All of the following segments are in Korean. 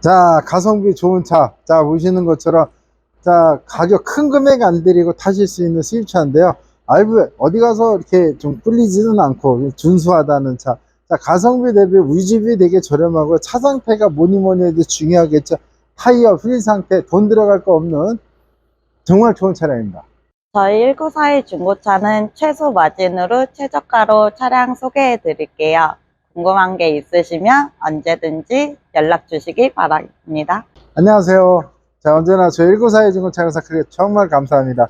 자, 가성비 좋은 차. 자, 보시는 것처럼, 자, 가격 큰 금액 안 들이고 타실 수 있는 수입차인데요. 알브, 어디 가서 이렇게 좀 꿀리지는 않고, 준수하다는 차. 자, 가성비 대비 유지비 되게 저렴하고, 차 상태가 뭐니 뭐니 해도 중요하겠죠. 타이어, 휠 상태, 돈 들어갈 거 없는 정말 좋은 차량입니다. 저희 1942 중고차는 최소 마진으로 최저가로 차량 소개해 드릴게요. 궁금한 게 있으시면 언제든지 연락 주시기 바랍니다. 안녕하세요. 자, 언제나 저희 1942 중고차에서 그게 정말 감사합니다.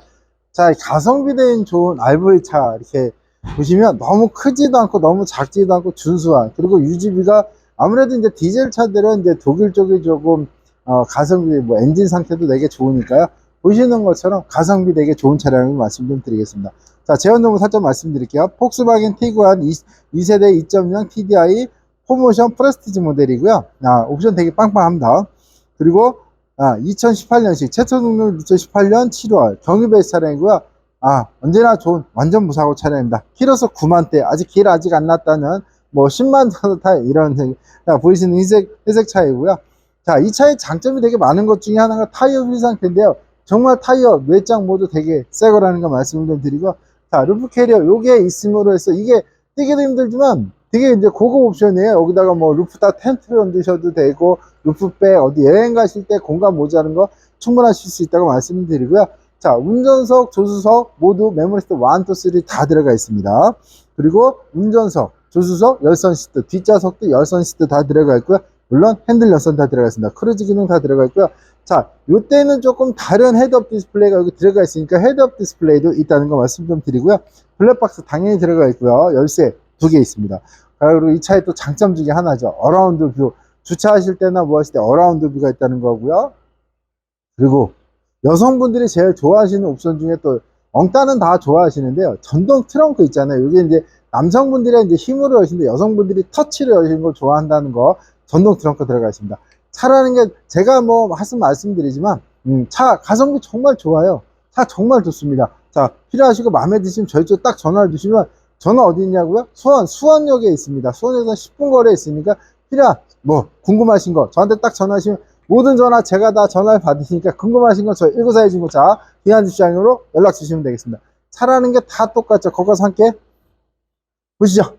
자, 이 가성비 대인 좋은 RV 차 이렇게 보시면 너무 크지도 않고 너무 작지도 않고 준수한 그리고 유지비가 아무래도 이제 디젤 차들은 이제 독일 쪽이 조금 어, 가성비 뭐 엔진 상태도 되게 좋으니까요. 보시는 것처럼 가성비 되게 좋은 차량을 말씀 좀 드리겠습니다. 자, 제원동을 살짝 말씀드릴게요. 폭스바겐 티구안 2, 2세대 2.0 TDI 포모션 프레스티지 모델이고요. 아, 옵션 되게 빵빵합니다. 그리고 아, 2018년식 최초 등록 2018년 7월 경유 베이스 차량이고요. 아, 언제나 좋은 완전 무사고 차량입니다. 키로수 9만 대 아직 길 아직 안 났다는 뭐 10만 정도 타 이런 자, 보이시는 흰색 회색 차이고요. 자, 이 차의 장점이 되게 많은 것 중에 하나가 타이어 휠 상태인데요. 정말 타이어 외장 모두 되게 새 거라는 거 말씀을 좀 드리고 자, 루프 캐리어 요게 있음으로 해서 이게 뛰기도 힘들지만 되게 이제 고급 옵션이에요. 여기다가 뭐 루프 다 텐트를 얹으셔도 되고 루프백 어디 여행 가실 때 공간 모자른 거 충분하실 수 있다고 말씀드리고요. 자, 운전석, 조수석 모두 메모리 시트 1, 2, 3 다 들어가 있습니다. 그리고 운전석, 조수석, 열선 시트, 뒷좌석도 열선 시트 다 들어가 있고요. 물론 핸들 열선 다 들어가 있습니다. 크루즈 기능 다 들어가 있고요. 자, 요때는 조금 다른 헤드업 디스플레이가 여기 들어가 있으니까 헤드업 디스플레이도 있다는 거 말씀 좀 드리고요. 블랙박스 당연히 들어가 있고요. 열쇠 두 개 있습니다. 아, 그리고 이 차의 또 장점 중에 하나죠. 어라운드 뷰. 주차하실 때나 뭐 하실 때 어라운드 뷰가 있다는 거고요. 그리고 여성분들이 제일 좋아하시는 옵션 중에 또 엉따는 다 좋아하시는데요. 전동 트렁크 있잖아요. 이게 이제 남성분들이 이제 힘으로 여시는데 여성분들이 터치를 여시는 걸 좋아한다는 거 전동 트렁크 들어가 있습니다. 차라는 게 제가 뭐 말씀 말씀드리지만 음, 차 가성비 정말 좋아요. 차 정말 좋습니다. 자 필요하시고 마음에 드시면 저희 쪽 딱 전화를 주시면 전화 어디 있냐고요? 수원 수원역에 있습니다. 수원에서 10분 거리에 있으니까 필요 뭐 궁금하신 거 저한테 딱 전화하시면 모든 전화 제가 다 전화를 받으시니까 궁금하신 거 저희 1942 중고차 기한주시장으로 연락 주시면 되겠습니다. 차라는 게 다 똑같죠. 거기 가서 함께 보시죠.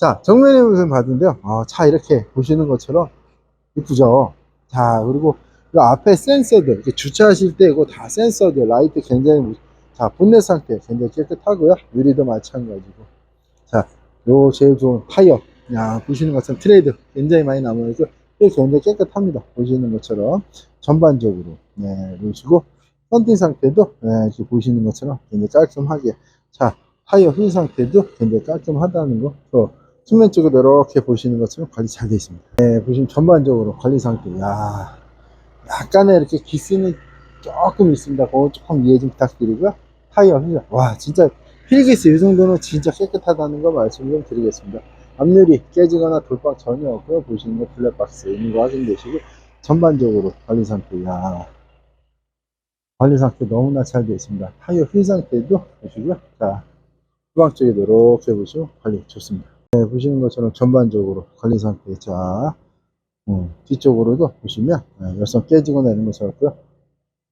자, 정면에 우선 봤는데요. 아, 차 이렇게 보시는 것처럼 이쁘죠. 자, 그리고 이 앞에 센서들, 주차하실 때 이거 다 센서들, 라이트 굉장히, 무- 자, 본넷 상태 굉장히 깨끗하고요. 유리도 마찬가지고. 자, 요 제일 좋은 타이어. 야, 보시는 것처럼 트레이드 굉장히 많이 남아있고, 이 굉장히 깨끗합니다. 보시는 것처럼. 전반적으로. 네, 보시고, 펀딩 상태도, 네, 보시는 것처럼 굉장히 깔끔하게. 자, 타이어 휠 상태도 굉장히 깔끔하다는 거. 또, 측면 쪽으로 이렇게 보시는 것처럼 관리 잘 되어 있습니다. 네, 보시면 전반적으로 관리 상태. 야 약간의 이렇게 기스는 조금 있습니다. 그거 조금 이해 좀 부탁드리고요. 타이어 휠. 와, 진짜 휠기스 이 정도는 진짜 깨끗하다는 거 말씀 좀 드리겠습니다. 앞유리 깨지거나 돌박 전혀 없고요. 보시는 거 블랙박스 있는 거 확인되시고 전반적으로 관리 상태. 야 관리 상태 너무나 잘 되어 있습니다. 타이어 휠 상태도 보시고요. 자, 후방 쪽에도 이렇게 보시면 관리 좋습니다. 네, 보시는 것처럼 전반적으로 관리 상태. 자, 음, 뒤쪽으로도 보시면 네, 열선 깨지거나 이런 거 없고요.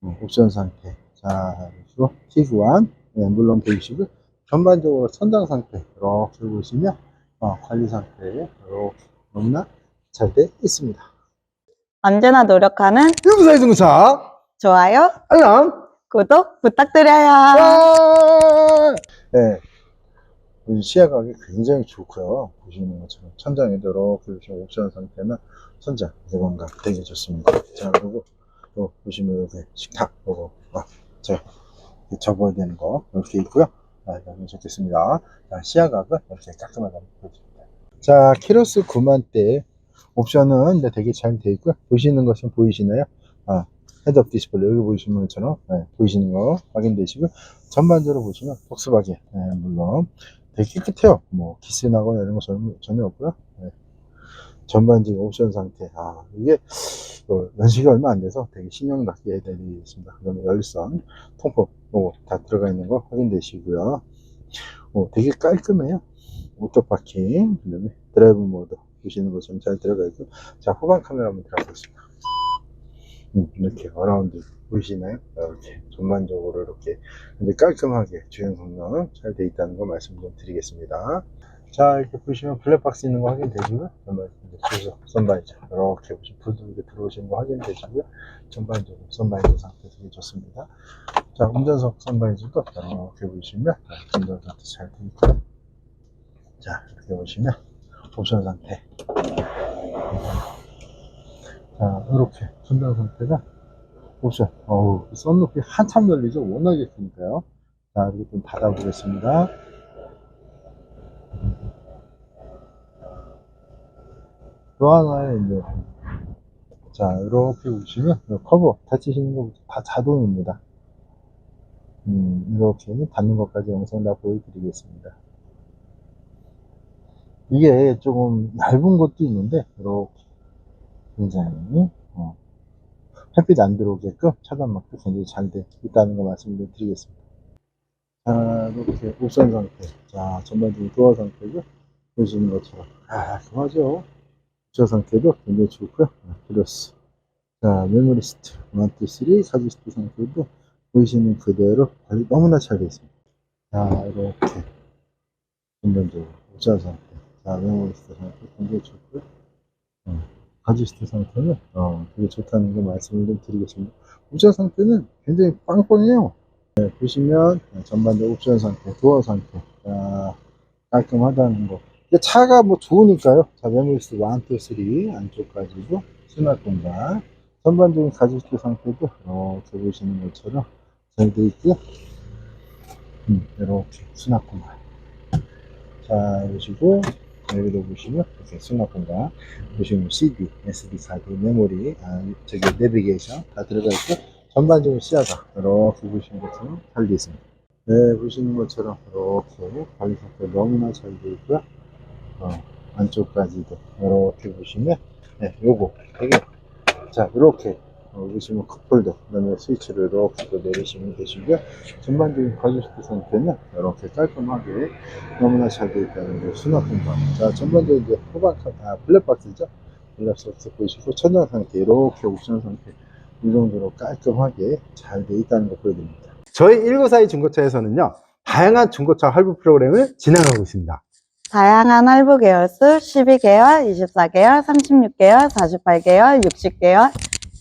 음, 옵션 상태. 자, 보시고 티구안 네, 물론 보이시고 전반적으로 천장 상태 이렇게 보시면 어, 관리 상태 이렇게 너무나 잘돼 있습니다. 언제나 노력하는 유부사의 중차 좋아요, 알람. 구독 부탁드려요. 짠! 네. 이 시야각이 굉장히 좋고요. 보시는 것처럼 천장에도 이렇게 옵션 상태나 천장 대광각 되게 좋습니다. 자 그리고 또 보시면 여기 식탁 요거 아, 제가 접어야 되는 거 이렇게 있고요. 자 이거 좋겠습니다. 자 시야각은 이렇게 깔끔하게 보여줍니다. 자 키로수 9만대 옵션은 되게 잘 되어 있고요. 보시는 것은 보이시나요? 아, 헤드업 디스플레이 여기 보시는 것처럼 네, 보이시는 거 확인되시고요. 전반적으로 보시면 폭스바겐 네, 물론 되게 깨끗해요. 뭐 기스 나거나 이런 거 전혀, 전혀 없고요. 네. 전반적인 옵션 상태. 아, 이게 어, 연식이 얼마 안 돼서 되게 신형답게 해드리겠습니다. 그 다음에 열선, 통풍, 요거 다 들어가 있는 거 확인되시고요. 어, 되게 깔끔해요. 오토 파킹, 그 다음에 드라이브 모드 보시는 것처럼 잘 들어가 있고. 자, 후방 카메라 한번 들어가겠습니다. 음, 이렇게 어라운드 보이시나요? 이렇게 전반적으로 이렇게 깔끔하게 주행 성능 잘 돼 있다는 거 말씀 좀 드리겠습니다. 자 이렇게 보시면 블랙박스 있는 거 확인되시고요. 주소 선바이저 이렇게 보시면 이렇게 들어오시는 거 확인되시고요. 전반적으로 선바이저 상태 되게 좋습니다. 자 운전석 선바이저도 이렇게 보시면 운전 상태 잘돼 있고요. 자 이렇게 보시면 옵션 상태. 자 이렇게 운전 상태가 옵션. 어우, 썬루프이 한참 열리죠? 워낙에 크니까요. 자, 이렇게 좀 닫아보겠습니다. 또 하나의 이제, 자, 이렇게 보시면, 이 커버 닫히시는 거다 자동입니다. 음, 이렇게 닫는 것까지 영상 다 보여드리겠습니다. 이게 조금 얇은 것도 있는데, 이렇게 굉장히, 어, 햇빛 안 들어오게끔 차단막도 굉장히 잘 돼 있다는 거 말씀을 드리겠습니다. 자, 이렇게 옵션 상태. 자, 전반적인 도어 상태고, 보시는 것처럼. 아, 깔끔하죠? 옵션 상태도 굉장히 좋고요. 아, 플러스. 자, 메모리 스트. 1, 2, 3, 사지 스트 상태도 보이시는 그대로 관리 너무나 잘 되어 있습니다. 자, 이렇게. 전반적으로 옵션 상태. 자, 메모리 스트 상태 굉장히 좋고요. 어. 가지스트 상태는 어, 되게 좋다는 거 말씀을 좀 드리겠습니다. 옵션 상태는 굉장히 빵빵해요. 네, 보시면 전반적 옵션 상태, 도어 상태 자, 깔끔하다는 거. 차가 뭐 좋으니까요. 자, 메모리스 1, 2, 3 안쪽까지도 수납 공간. 전반적인 가지스트 상태도 이렇게 보시는 것처럼 잘 돼 있고요. 음, 이렇게 수납 공간. 자, 보시고 여기도 보시면 이렇게 수납 공간 보시면 CD, SD 카드, 메모리, 아, 저기 내비게이션 다 들어가 있고 전반적으로 시야가 이렇게 보시는 것처럼 잘 되어 있습니다. 네, 보시는 것처럼 이렇게 관리 상태 너무나 잘 되어 있고요. 어, 안쪽까지도 이렇게 보시면 네, 요거 되게 자 이렇게 어, 보시면 컵홀더 그다음에 스위치를 이렇게 또 내리시면 되시고요. 전반적인 가죽스트 상태는 이렇게 깔끔하게 너무나 잘 되어 있다는 거 수납 공간. 자, 전반적으로 이제 후방 카- 아, 블랙박스죠. 블랙박스 보시고 천장 상태 이렇게 옵션 상태 이 정도로 깔끔하게 잘 되어 있다는 거 보여드립니다. 저희 1942 중고차에서는요, 다양한 중고차 할부 프로그램을 진행하고 있습니다. 다양한 할부 계열 수 12개월, 24개월, 36개월, 48개월, 60개월,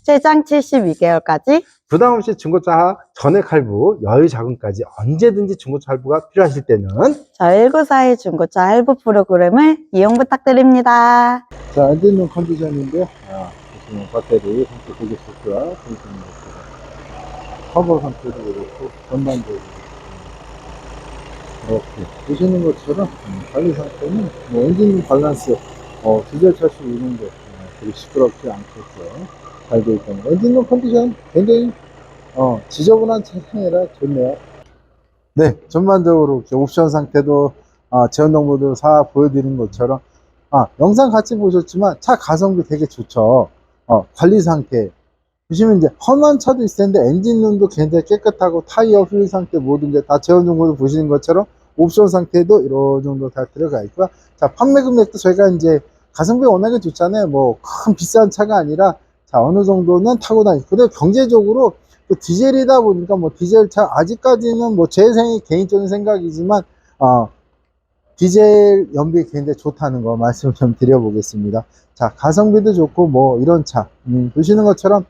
최장 72개월까지 부담 없이 중고차 전액 할부, 여유 자금까지 언제든지 중고차 할부가 필요하실 때는 저희 1942 중고차 할부 프로그램을 이용 부탁드립니다. 자, 엔진룸 컨디션인데, 아, 보시면 배터리 상태 되게 좋고요. 컨디션 좋고. 커버 상태도 그렇고, 전반적으로. 이렇게 보시는 것처럼 음, 관리 상태는 뭐 엔진 밸런스, 어, 디젤 차수 이런 거 어, 되게 시끄럽지 않겠고 있다는 거. 엔진룸 컨디션 굉장히 어, 지저분한 차량이라 좋네요. 네, 전반적으로 옵션 상태도 아, 제한 정보도 다 보여드린 것처럼 아, 영상 같이 보셨지만 차 가성비 되게 좋죠. 어, 관리 상태. 보시면 이제 험한 차도 있을 텐데 엔진룸도 굉장히 깨끗하고 타이어 휠 상태 모든 게 다 제원 정보도 보시는 것처럼 옵션 상태도 이런 정도 다 들어가 있고요. 자, 판매 금액도 저희가 이제 가성비 워낙에 좋잖아요. 뭐 큰 비싼 차가 아니라 자, 어느 정도는 타고 다니고. 근데 경제적으로 또 디젤이다 보니까 뭐 디젤 차 아직까지는 뭐제생 개인적인 생각이지만 어, 디젤 연비 굉장히 좋다는 거 말씀 좀 드려보겠습니다. 자, 가성비도 좋고, 뭐, 이런 차. 음, 보시는 것처럼,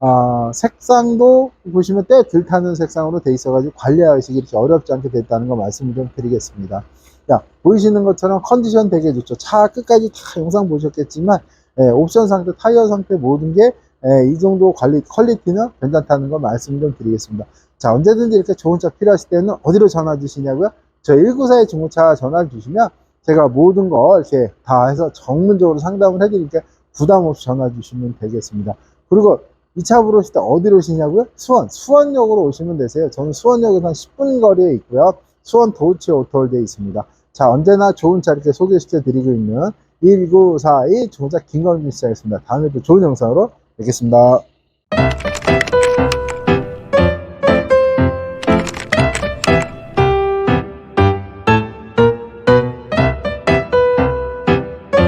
아, 색상도 보시면 때 들 타는 색상으로 돼 있어가지고 관리하시기 이렇게 어렵지 않게 됐다는 거 말씀을 좀 드리겠습니다. 자, 보이시는 것처럼 컨디션 되게 좋죠. 차 끝까지 다 영상 보셨겠지만, 예, 옵션 상태, 타이어 상태 모든 게, 예, 이 정도 관리, 퀄리티는 괜찮다는 거 말씀 좀 드리겠습니다. 자, 언제든지 이렇게 좋은 차 필요하실 때는 어디로 전화 주시냐고요? 저희 194의 중고차 전화를 주시면 제가 모든 거 이렇게 다 해서 전문적으로 상담을 해드리니까 부담 없이 전화 주시면 되겠습니다. 그리고 이 차 보러 오실 때 어디로 오시냐고요? 수원, 수원역으로 오시면 되세요. 저는 수원역에서 한 10분 거리에 있고요. 수원 도우치 오토홀대에 있습니다. 자, 언제나 좋은 차 이렇게 소개시켜 드리고 있는 1942 중고차 김광준 시작했습니다. 다음에 또 좋은 영상으로 뵙겠습니다.